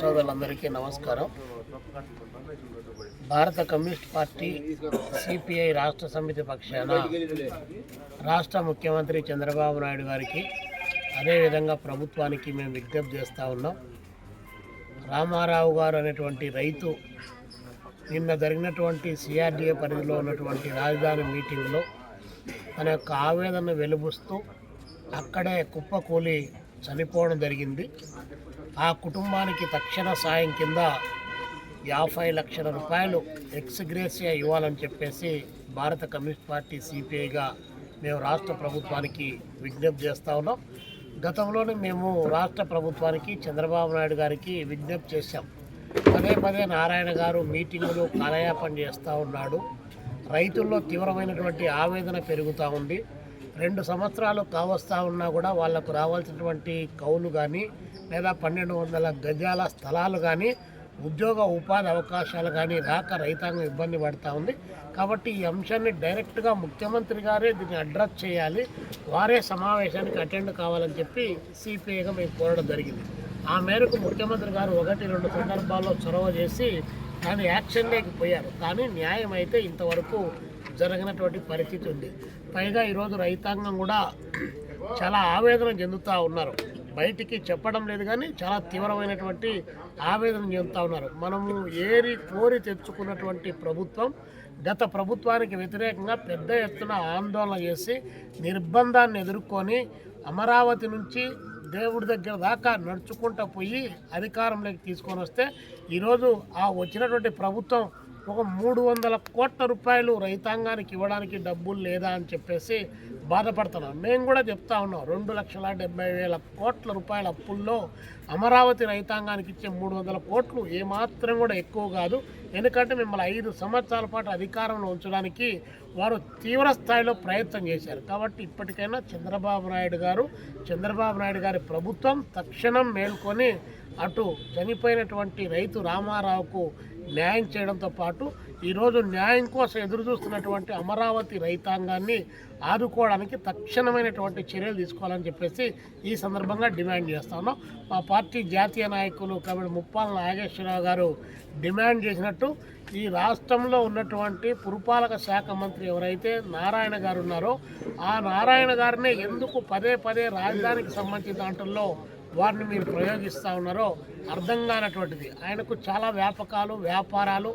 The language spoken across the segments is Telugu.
సోదరులందరికీ నమస్కారం. భారత కమ్యూనిస్ట్ పార్టీ సిపిఐ రాష్ట్ర సమితి పక్షాన రాష్ట్ర ముఖ్యమంత్రి చంద్రబాబు నాయుడు గారికి అదేవిధంగా ప్రభుత్వానికి మేము విజ్ఞప్తి చేస్తూ ఉన్నాం. రామారావు గారు అనేటువంటి రైతు నిన్న జరిగినటువంటి సిఆర్డీఏ పరిధిలో ఉన్నటువంటి రాజధాని మీటింగ్లో తన యొక్క ఆవేదన వెలుబుస్తూ అక్కడే కుప్పకూలి చనిపోవడం జరిగింది. ఆ కుటుంబానికి తక్షణ సాయం కింద యాభై లక్షల రూపాయలు ఎక్స్గ్రేసియా ఇవ్వాలని చెప్పేసి భారత కమ్యూనిస్ట్ పార్టీ సిపిఐగా మేము రాష్ట్ర ప్రభుత్వానికి విజ్ఞప్తి చేస్తూ ఉన్నాం. గతంలోనే మేము రాష్ట్ర ప్రభుత్వానికి చంద్రబాబు నాయుడు గారికి విజ్ఞప్తి చేశాం. పదే పదే నారాయణ గారు మీటింగులు కాలయాపన చేస్తూ ఉన్నాడు. రైతుల్లో తీవ్రమైనటువంటి ఆవేదన పెరుగుతూ ఉంది. రెండు సంవత్సరాలు కావస్తా ఉన్నా కూడా వాళ్ళకు రావాల్సినటువంటి కౌలు కానీ లేదా పన్నెండు వందల గజాల స్థలాలు కానీ ఉద్యోగ ఉపాధి అవకాశాలు కానీ రాక రైతాంగం ఇబ్బంది పడుతూ ఉంది. కాబట్టి ఈ అంశాన్ని డైరెక్ట్గా ముఖ్యమంత్రి గారే దీన్ని అడ్రస్ చేయాలి. వారే సమావేశానికి అటెండ్ కావాలని చెప్పి సిపిఐగా మేము కోరడం జరిగింది. ఆ మేరకు ముఖ్యమంత్రి గారు ఒకటి రెండు సందర్భాల్లో చొరవ చేసి దాని యాక్షన్లోకి పోయారు. కానీ న్యాయం అయితే ఇంతవరకు జరగనటువంటి పరిస్థితి ఉంది. పైగా ఈరోజు రైతాంగం కూడా చాలా ఆవేదన చెందుతూ ఉన్నారు. బయటికి చెప్పడం లేదు కానీ చాలా తీవ్రమైనటువంటి ఆవేదన చెందుతూ ఉన్నారు. మనము ఏరి కోరి తెచ్చుకున్నటువంటి ప్రభుత్వం గత ప్రభుత్వానికి వ్యతిరేకంగా పెద్ద ఎత్తున ఆందోళన చేసి నిర్బంధాన్ని ఎదుర్కొని అమరావతి నుంచి దేవుడి దగ్గర దాకా నడుచుకుంటూ పోయి అధికారంలోకి తీసుకొని వస్తే ఈరోజు ఆ వచ్చినటువంటి ప్రభుత్వం ఒక మూడు వందల కోట్ల రూపాయలు రైతాంగానికి ఇవ్వడానికి డబ్బులు లేదా అని చెప్పేసి బాధపడుతున్నాం. మేము కూడా చెప్తా ఉన్నాం రెండు లక్షల డెబ్బై వేల కోట్ల రూపాయల అప్పుల్లో అమరావతి రైతాంగానికి ఇచ్చే మూడు వందల కోట్లు ఏమాత్రం కూడా ఎక్కువ కాదు. ఎందుకంటే మిమ్మల్ని ఐదు సంవత్సరాల పాటు అధికారంలో ఉంచడానికి వారు తీవ్ర స్థాయిలో ప్రయత్నం చేశారు. కాబట్టి ఇప్పటికైనా చంద్రబాబు నాయుడు గారు చంద్రబాబు నాయుడు గారి ప్రభుత్వం తక్షణం మేల్కొని అటు చనిపోయినటువంటి రైతు రామారావుకు న్యాయం చేయడంతో పాటు ఈరోజు న్యాయం కోసం ఎదురు చూస్తున్నటువంటి అమరావతి రైతాంగాన్ని ఆదుకోవడానికి తక్షణమైనటువంటి చర్యలు తీసుకోవాలని చెప్పేసి ఈ సందర్భంగా డిమాండ్ చేస్తాను మా పార్టీ జాతీయ నాయకులు కాబట్టి ముప్పాల నాగేశ్వరరావు గారు డిమాండ్ చేసినట్టు ఈ రాష్ట్రంలో ఉన్నటువంటి పురపాలక శాఖ మంత్రి ఎవరైతే నారాయణ గారు ఉన్నారో ఆ నారాయణ గారినే ఎందుకు పదే పదే రాజధానికి సంబంధించిన దాంట్లో వారిని మీరు ప్రయోగిస్తూ ఉన్నారో అర్థం కానటువంటిది. ఆయనకు చాలా వ్యాపకాలు వ్యాపారాలు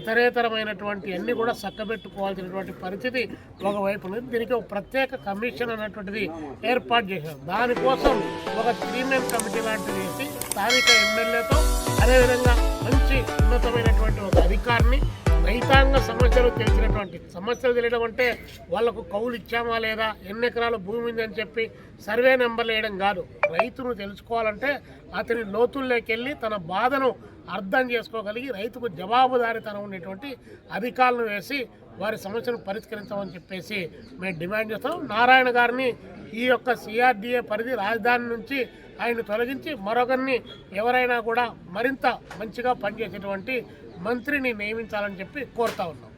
ఇతరేతరమైనటువంటి అన్ని కూడా చక్కబెట్టుకోవాల్సినటువంటి పరిస్థితి ఒకవైపు ఉంది దీనికి ఒక ప్రత్యేక కమిషన్ అనేటువంటిది ఏర్పాటు చేశారు. దానికోసం ఒక త్రీ మెన్ కమిటీ లాంటిది వేసి స్థానిక ఎమ్మెల్యేతో అదేవిధంగా మంచి ఉన్నతమైనటువంటి ఒక అధికారిని రైతాంగ సమస్యలు తెలిసినటువంటి సమస్యలు తెలియడం అంటే వాళ్ళకు కౌలు ఇచ్చామా లేదా ఎన్ని ఎకరాల భూమి ఉందని చెప్పి సర్వే నెంబర్లు వేయడం కాదు. రైతును తెలుసుకోవాలంటే అతని లోతుల్లోకి వెళ్ళి తన బాధను అర్థం చేసుకోగలిగి రైతుకు జవాబుదారీతనం ఉండేటువంటి అధికారులను వేసి వారి సమస్యను పరిష్కరించమని చెప్పేసి మేము డిమాండ్ చేస్తాం. నారాయణ గారిని ఈ యొక్క సిఆర్డిఏ పరిధి రాజధాని నుంచి ఆయన తొలగించి మరొకరిని ఎవరైనా కూడా మరింత మంచిగా పనిచేసేటువంటి మంత్రిని నియమించాలని చెప్పి కోరుతా ఉన్నాం.